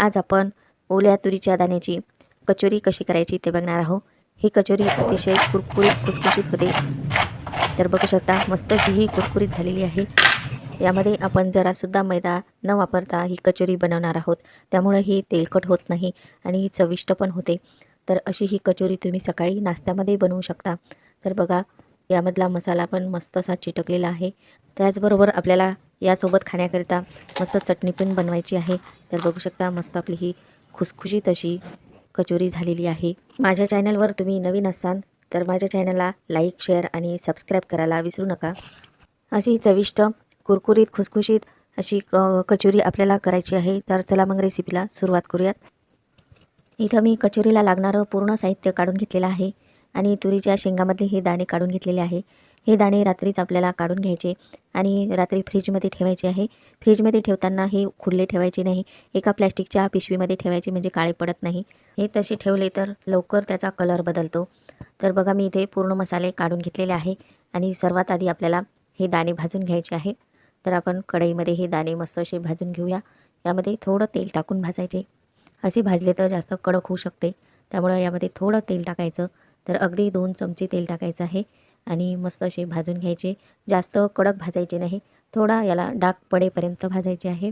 आज आपण ओल्या तुरीच्या दाण्याची कचोरी कशी करायची ते बघणार आहोत. ही कचोरी अतिशय कुरकुरीत कुसकुशीत होते. तर बघू शकता मस्त अशी ही कुरकुरीत झालेली आहे. यामध्ये आपण जरासुद्धा मैदा न वापरता ही कचोरी बनवणार आहोत. त्यामुळे ही तेलकट होत नाही आणि चविष्ट पण होते. तर अशी ही कचोरी तुम्ही सकाळी नाश्त्यामध्ये बनवू शकता. तर बघा यामधला मसाला पण मस्त असा चिटकलेला आहे. त्याचबरोबर आपल्याला यासोबत खाण्याकरिता मस्त चटणी पण बनवायची आहे. तर बघू शकता मस्त आपली ही खुसखुशीत अशी कचोरी झालेली आहे. माझ्या चॅनलवर तुम्ही नवीन असाल तर माझ्या चॅनलला लाईक शेअर आणि सबस्क्राईब करायला विसरू नका. अशी चविष्ट कुरकुरीत खुसखुशीत अशी क कचोरी आपल्याला करायची आहे. तर चला मग रेसिपीला सुरुवात करूयात. इथं मी कचोरीला लागणारं पूर्ण साहित्य काढून घेतलेलं आहे आणि तुरीच्या शेंगामधले हे दाणे काढून घेतलेले आहे. हे दाणे रात्रीच आपल्याला काढून घ्यायचे आणि रात्री फ्रीजमध्ये ठेवायचे आहे. फ्रीजमध्ये ठेवताना हे खुल्ले ठेवायचे नाही. एका प्लॅस्टिकच्या पिशवीमध्ये ठेवायचे म्हणजे काळे पडत नाही. हे तसे ठेवले तर लवकर त्याचा कलर बदलतो. तर बघा मी इथे पूर्ण मसाले काढून घेतलेले आहे आणि सर्वात आधी आपल्याला हे दाणे भाजून घ्यायचे आहे. तर आपण कढईमध्ये हे दाणे मस्त असे भाजून घेऊया. यामध्ये थोडं तेल टाकून भाजायचे. असे भाजले तर जास्त कडक होऊ शकते. त्यामुळं यामध्ये थोडं तेल टाकायचं. तर अगदी दोन चमचे तेल टाकायचं आहे. आणि मस्त असे भाजून घ्यायचे. जास्त कडक भाजायचे नाही. थोडा याला डाग पडेपर्यंत भाजायचे आहे.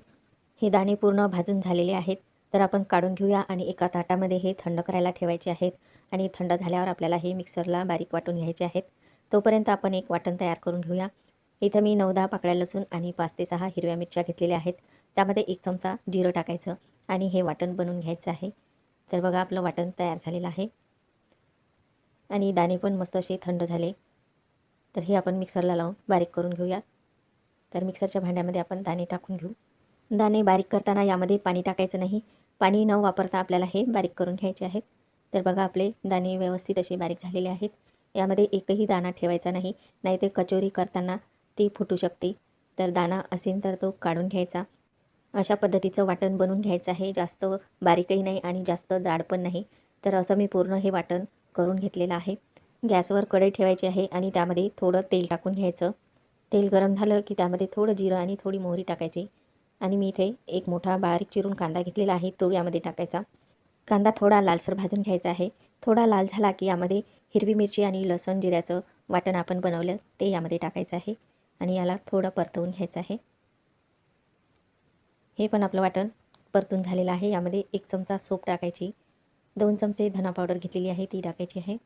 हे दाणे पूर्ण भाजून झालेले आहेत. तर आपण काढून घेऊया आणि एका ताटामध्ये हे थंड करायला ठेवायचे आहेत. आणि थंड झाल्यावर आपल्याला हे मिक्सरला बारीक वाटून घ्यायचे आहेत. तोपर्यंत आपण एक वाटण तयार करून घेऊया. इथं मी नऊ दहा पाकळ्या लसूण आणि पाच ते सहा हिरव्या मिरच्या घेतलेल्या आहेत. त्यामध्ये एक चमचा जिरं टाकायचं आणि हे वाटण बनवून घ्यायचं आहे. तर बघा आपलं वाटण तयार झालेलं आहे. आणि दाणे पण मस्त असे थंड झाले. तर हे आपण मिक्सरला लावून बारीक करून घेऊया. तर मिक्सरच्या भांड्यामध्ये आपण दाणे टाकून घेऊ. दाणे बारीक करताना यामध्ये पाणी टाकायचं नाही. पाणी न वापरता आपल्याला हे बारीक करून घ्यायचे आहेत. तर बघा आपले दाणे व्यवस्थित असे बारीक झालेले आहेत. यामध्ये एकही दाणा ठेवायचा नाही. नाही ते कचोरी करताना ती फुटू शकते. तर दाणा असेल तर तो काढून घ्यायचा. अशा पद्धतीचं वाटण बनवून घ्यायचं आहे. जास्त बारीकही नाही आणि जास्त जाड पण नाही. तर असं मी पूर्ण हे वाटण करून घेतलेलं आहे. गॅसवर कढई ठेवायची आहे आणि त्यामध्ये थोडं तेल टाकून घ्यायचं. तेल गरम झालं की त्यामध्ये थोडं जिरं आणि थोडी मोहरी टाकायची. आणि मी इथे एक मोठा बारीक चिरून कांदा घेतलेला आहे तो यामध्ये टाकायचा. कांदा थोडा लालसर भाजून घ्यायचा आहे. थोडा लाल झाला की यामध्ये हिरवी मिरची आणि लसूण जिऱ्याचं वाटण आपण बनवलं ते यामध्ये टाकायचं आहे. आणि याला थोडं परतवून घ्यायचं आहे. हे पण आपलं वाटण परतून झालेलं आहे. यामध्ये एक चमचा सोप टाकायची. दोन चमचे धना पावडर घेतलेली आहे ती टाकायची आहे.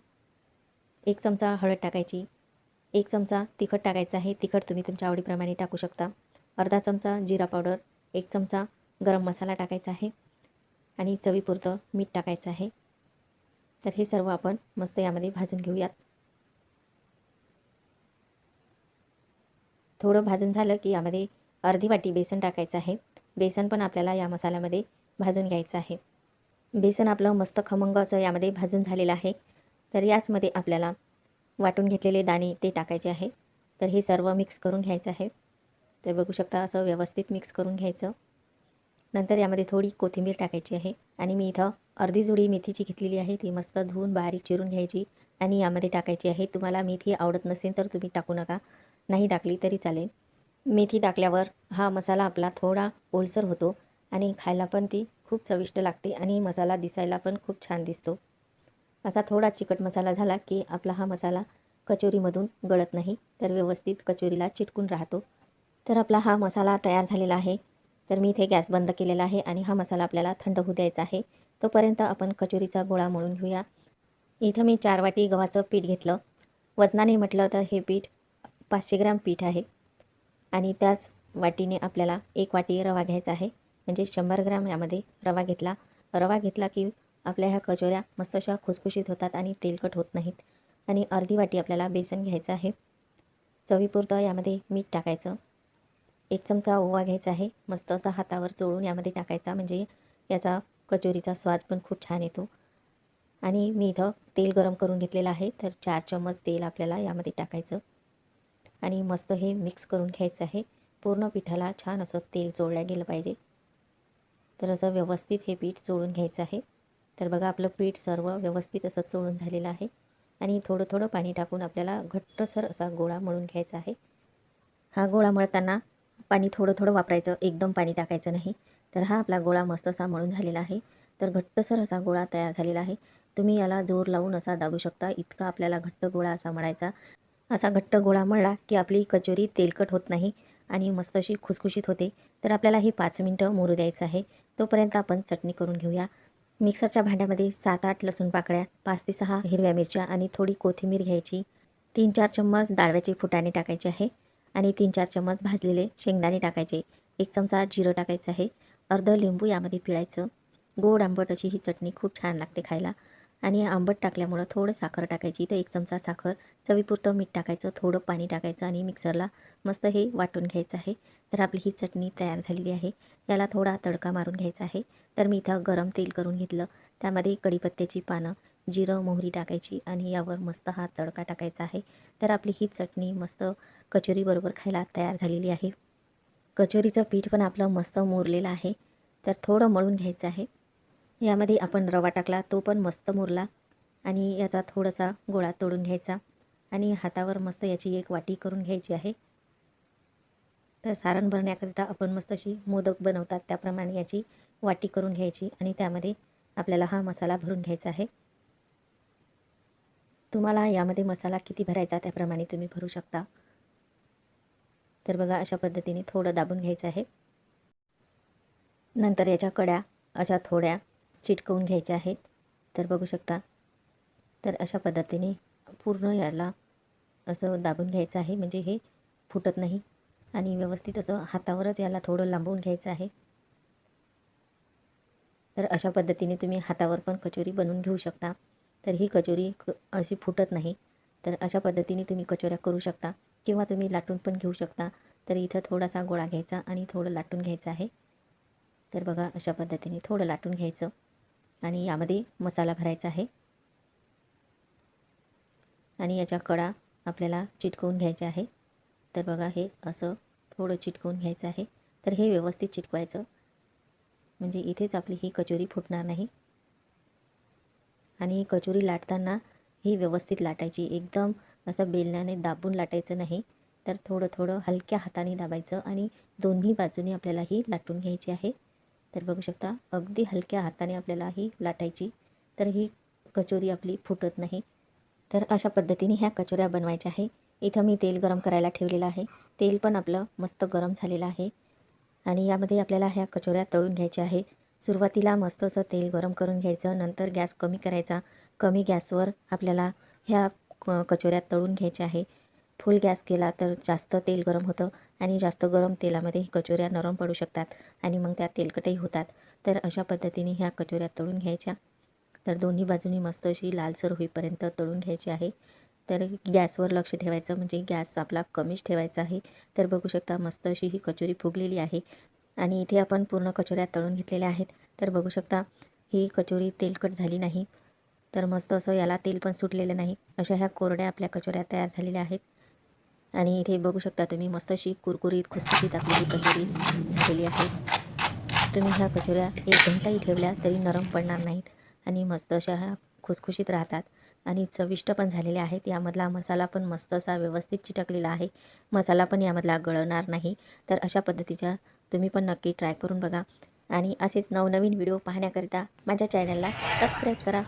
एक चमचा हळद टाकायची एक चमचा तिखट टाकायचं आहे. तिखट तुम्ही तुमच्या आवडीप्रमाणे टाकू शकता. अर्धा चमचा जिरा पावडर एक चमचा गरम मसाला टाकायचा आहे आणि चवीपुरतं मीठ टाकायचं आहे. तर हे सर्व आपण मस्त यामध्ये भाजून घेऊयात. थोडं भाजून झालं की यामध्ये अर्धी वाटी बेसन टाकायचं आहे. बेसन पण आपल्याला या मसाल्यामध्ये भाजून घ्यायचं आहे. बेसन आपलं मस्त खमंग असं यामध्ये भाजून झालेलं आहे. तर याचमध्ये आपल्याला वाटून घेतलेले दाणे ते टाकायचे आहे. तर हे सर्व मिक्स करून घ्यायचं आहे. तर बघू शकता असं व्यवस्थित मिक्स करून घ्यायचं. नंतर यामध्ये थोडी कोथिंबीर टाकायची आहे आणि मी इथं अर्धी जुडी मेथीची घेतलेली आहे. ती मस्त धुवून बारीक चिरून घ्यायची आणि यामध्ये टाकायची आहे. तुम्हाला मेथी आवडत नसेल तर तुम्ही टाकू नका. नाही टाकली तरी चालेल. मेथी टाकल्यावर हा मसाला आपला थोडा ओलसर होतो आणि खायला पण ती खूप चविष्ट लागते आणि मसाला दिसायला पण खूप छान दिसतो. असा थोडा चिकट मसाला झाला की आपला हा मसाला कचोरीमधून गळत नाही तर व्यवस्थित कचोरीला चिटकून राहतो. तर आपला हा मसाला तयार झालेला आहे. तर मी इथे गॅस बंद केलेला आहे आणि हा मसाला आपल्याला थंड होऊ द्यायचा आहे. तोपर्यंत आपण कचोरीचा गोळा मळून घेऊया. इथं मी चार वाटी गव्हाचं पीठ घेतलं. वजनाने म्हटलं तर हे पीठ पाचशे ग्राम पीठ आहे. आणि त्याच वाटीने आपल्याला एक वाटी रवा घ्यायचा आहे. म्हणजे शंभर ग्राम यामध्ये रवा घेतला. रवा घेतला की आपल्या ह्या कचोऱ्या मस्त अशा खुसखुशीत होतात आणि तेलकट होत नाहीत. आणि अर्धी वाटी आपल्याला बेसन घ्यायचं आहे. चवीपुरतं यामध्ये मीठ टाकायचं. एक चमचा ओवा घ्यायचा आहे. मस्त असा हातावर चोळून यामध्ये टाकायचा. म्हणजे याचा कचोरीचा स्वाद पण खूप छान येतो. आणि मी इथं तेल गरम करून घेतलेलं आहे. तर चार चम्मच तेल आपल्याला यामध्ये टाकायचं. आणि मस्त हे मिक्स करून घ्यायचं आहे. पूर्ण पिठाला छान असं तेल चोळलं गेलं पाहिजे. तर असं व्यवस्थित हे पीठ चोळून घ्यायचं आहे. तर बघा आपलं पीठ सर्व व्यवस्थित असं चोळून झालेलं आहे. आणि थोडं थोडं पाणी टाकून आपल्याला घट्टसर असा गोळा मळून घ्यायचा आहे. हा गोळा मळताना पाणी थोडं थोडं वापरायचं. एकदम पाणी टाकायचं नाही. तर हा आपला गोळा मस्त असा मळून झालेला आहे. तर घट्टसर असा गोळा तयार झालेला आहे. तुम्ही याला जोर लावून असा दाबू शकता. इतका आपल्याला घट्ट गोळा असा मळायचा. असा घट्ट गोळा मळला की आपली कचोरी तेलकट होत नाही आणि मस्त अशी खुसखुशीत होते. तर आपल्याला हे पाच मिनटं मुरू द्यायचं आहे. तोपर्यंत आपण चटणी करून घेऊया. मिक्सरच्या भांड्यामध्ये सात आठ लसूण पाकळ्या पाच ते सहा हिरव्या मिरच्या आणि थोडी कोथिंबीर घ्यायची. तीन चार चम्मच डाळव्याचे फुटाणे टाकायचे आहे आणि तीन चार चम्मच भाजलेले शेंगदाणे टाकायचे. एक चमचा जिरं टाकायचं आहे. अर्ध लिंबू यामध्ये पिळायचं. गोड आंबट अशी ही चटणी खूप छान लागते खायला. आणि आंबट टाकल्यामुळं थोडं साखर टाकायची. तर एक चमचा साखर चवीपुरतं मीठ टाकायचं थोडं पाणी टाकायचं आणि मिक्सरला मस्त हे वाटून घ्यायचं आहे. तर आपली ही चटणी तयार झालेली आहे. याला थोडा तडका मारून घ्यायचा आहे. तर मी इथं गरम तेल करून घेतलं. त्यामध्ये कढीपत्त्याची पानं जिरं मोहरी टाकायची आणि यावर मस्त हा तडका टाकायचा आहे. तर आपली ही चटणी मस्त कचोरीबरोबर खायला तयार झालेली आहे. कचोरीचं पीठ पण आपलं मस्त मोरलेलं आहे. तर थोडं मळून घ्यायचं आहे. यामध्ये आपण रवा टाकला तो पण मस्त मुरला आणि याचा थोडासा गोळा तोडून घ्यायचा आणि हातावर मस्त याची एक वाटी करून घ्यायची आहे. तर सारण भरण्याकरिता आपण मस्त अशी मोदक बनवतात त्याप्रमाणे याची वाटी करून घ्यायची आणि त्यामध्ये आपल्याला हा मसाला भरून घ्यायचा आहे. तुम्हाला यामध्ये मसाला किती भरायचा त्याप्रमाणे तुम्ही भरू शकता. तर बघा अशा पद्धतीने थोडं दाबून घ्यायचं आहे. नंतर याच्या कड्या अशा थोड्या चिटकवून घ्यायचे आहेत. तर बघू शकता. तर अशा पद्धतीने पूर्ण याला असं दाबून घ्यायचं आहे. म्हणजे हे फुटत नाही. आणि व्यवस्थित असं हातावरच याला थोडं लांबवून घ्यायचं आहे. तर अशा पद्धतीने तुम्ही हातावर पण कचोरी बनवून घेऊ शकता. तर ही कचोरी क अशी फुटत नाही. तर अशा पद्धतीने तुम्ही कचोऱ्या करू शकता. किंवा तुम्ही लाटून पण घेऊ शकता. तर इथं थोडासा गोळा घ्यायचा आणि थोडं लाटून घ्यायचं आहे. तर बघा अशा पद्धतीने थोडं लाटून घ्यायचं. आणि यामध्ये मसाला भरायचा आहे. आणि याच्या कडा आपल्याला चिटकवून घ्यायच्या आहे. तर बघा हे असं थोडं चिटकवून घ्यायचं आहे. तर हे व्यवस्थित चिटकवायचं. म्हणजे इथेच आपली ही कचोरी फुटणार नाही. आणि कचोरी लाटताना ही व्यवस्थित लाटायची. एकदम असं बेलण्याने दाबून लाटायचं नाही. तर थोडं थोडं हलक्या हाताने दाबायचं आणि दोन्ही बाजूने आपल्याला ही लाटून घ्यायची आहे. तर बघू शकता अगदी हलक्या हाताने आपल्याला ही लाटायची. तर ही कचोरी आपली फुटत नाही. तर अशा पद्धतीने ह्या कचोऱ्या बनवायच्या आहे. इथं मी तेल गरम करायला ठेवलेलं आहे. तेल पण आपलं मस्त गरम झालेलं आहे. आणि यामध्ये आपल्याला ह्या कचोऱ्या तळून घ्यायच्या आहे. सुरुवातीला मस्त असं तेल गरम करून घ्यायचं. नंतर गॅस कमी करायचा. कमी गॅसवर आपल्याला ह्या क कचोऱ्या तळून घ्यायच्या आहे. फुल गॅस केला तर जास्त तेल गरम होतं. आणि जास्त गरम तेलामध्ये कचोऱ्या नरम पडू शकतात आणि मग त्या तेलकटही होतात. तर अशा पद्धतीने ह्या कचोऱ्या तळून घ्यायच्या. तर दोन्ही बाजूनी मस्त अशी लालसर होईपर्यंत तळून घ्यायची आहे. तर गॅसवर लक्ष ठेवायचं म्हणजे गॅस आपला कमीच ठेवायचा आहे. तर बघू शकता मस्त अशी ही कचोरी फुगलेली आहे. आणि इथे आपण पूर्ण कचोऱ्या तळून घेतलेल्या आहेत. तर बघू शकता ही कचोरी तेलकट झाली नाही. तर मस्त असं याला तेल पण सुटलेलं नाही. अशा ह्या कोरड्या आपल्या कचोऱ्या तयार झालेल्या आहेत. आणि इथे बघू शकता तुम्ही मस्त अशी कुरकुरीत खुसखुशीत आपली कचोरी झालेली आहे. तुम्ही ह्या कचोऱ्या एक घंटाही ठेवल्या तरी नरम पडणार नाहीत आणि मस्त अशा ह्या खुसखुशीत राहतात. आणि चविष्ट पण झालेले आहेत. यामधला मसाला पण मस्त असा व्यवस्थित चिटकलेला आहे. मसाला पण यामधला गळणार नाही. तर अशा पद्धतीच्या तुम्ही पण नक्की ट्राय करून बघा. आणि असेच नवनवीन व्हिडिओ पाहण्याकरिता माझ्या चॅनलला सबस्क्राईब करा.